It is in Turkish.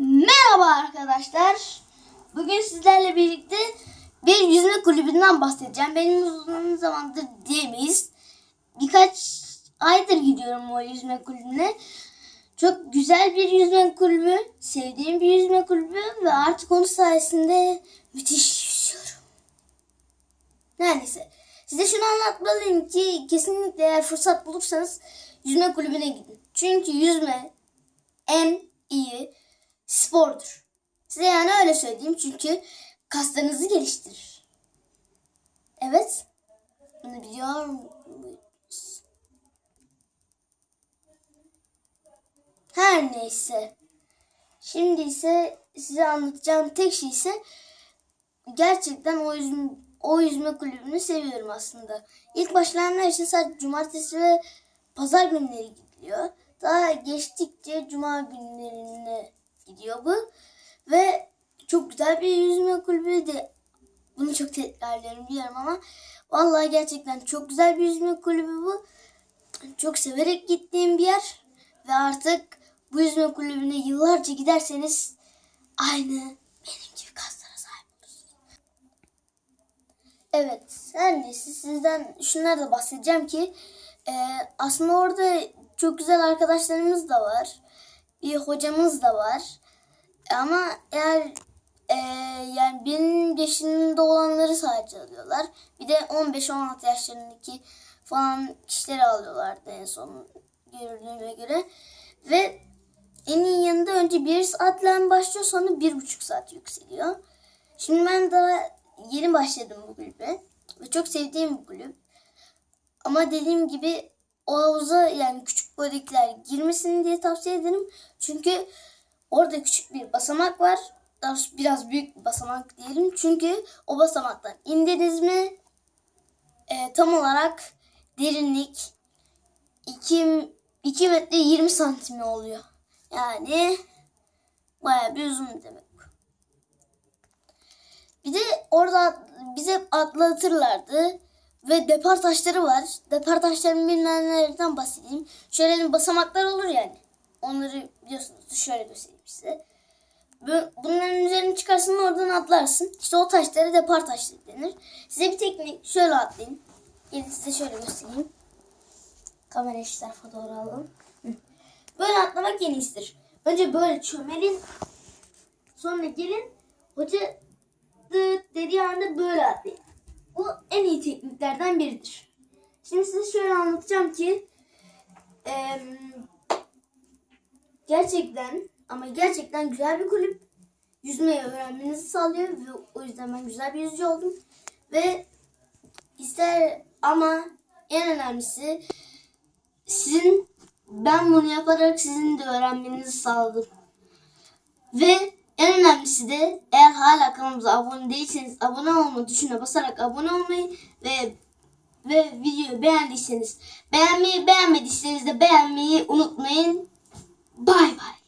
Merhaba arkadaşlar. Bugün sizlerle birlikte bir yüzme kulübünden bahsedeceğim. Benim uzun zamandır diyemeyiz. Birkaç aydır gidiyorum o yüzme kulübüne. Çok güzel bir yüzme kulübü. Sevdiğim bir yüzme kulübü ve artık onun sayesinde müthiş yüzüyorum. Neredeyse. Size şunu anlatmalıyım ki kesinlikle eğer fırsat bulursanız yüzme kulübüne gidin. Çünkü yüzme en iyi spordur. Size yani öyle söyleyeyim çünkü kaslarınızı geliştirir. Evet. Bunu biliyor muydunuz? Her neyse. Şimdi ise size anlatacağım tek şey ise gerçekten o yüzme, o yüzme kulübünü seviyorum aslında. İlk başlayanlar için sadece cumartesi ve pazar günleri gidiliyor. Daha geçtikçe cuma günlerine gidiyor bu. Ve çok güzel bir yüzme kulübü de bunu çok tekrarlıyorum biliyorum ama vallahi gerçekten çok güzel bir yüzme kulübü bu. Çok severek gittiğim bir yer ve artık bu yüzme kulübüne yıllarca giderseniz aynı benim gibi kaslara sahip olursunuz. Evet, her neyse sizden şunlar da bahsedeceğim ki e, aslında orada çok güzel arkadaşlarımız da var. Bir hocamız da var. Ama eğer e, yani benim yaşımda olanları sadece alıyorlar. Bir de 15-16 yaşlarındaki falan kişileri alıyorlardı en son görüldüğüme göre. Ve en iyi yanında önce bir saatle başlıyor sonra bir buçuk saat yükseliyor. Şimdi ben daha yeni başladım bu kulübe. Ve çok sevdiğim bir kulüp. Ama dediğim gibi o havuza yani küçük boydakiler girmesin diye tavsiye ederim. Çünkü orada küçük bir basamak var. Biraz büyük bir basamak diyelim. Çünkü o basamaktan indiniz mi e, tam olarak derinlik 2, 2 metre 20 santim oluyor. Yani bayağı bir uzun demek bu. Bir de orada bize atlatırlardı. Ve depar taşları var. Depar taşlarının bilinenlerden bahsedeyim. Şöyle basamaklar olur yani. Onları biliyorsunuz. Şöyle göstereyim size. Bu- Bunların üzerine çıkarsın oradan atlarsın. İşte o taşlara depar taşları denir. Size bir teknik şöyle atlayayım. Gelin size şöyle göstereyim. Kamerayı şu tarafa doğru alalım. Böyle atlamak en iyisidir. Önce böyle çömelin. Sonra gelin. Hoca dediği anda böyle atlayın. Bu en iyi tekniklerden biridir. Şimdi size şöyle anlatacağım ki em, gerçekten ama gerçekten güzel bir kulüp. Yüzmeyi öğrenmenizi sağlıyor ve o yüzden ben güzel bir yüzücü oldum. Ve ister ama en önemlisi sizin ben bunu yaparak sizin de öğrenmenizi sağladım. Ve de eğer hala kanalımıza abone değilseniz abone olma tuşuna basarak abone olmayı ve ve videoyu beğendiyseniz beğenmeyi beğenmediyseniz de beğenmeyi unutmayın. Bay bay.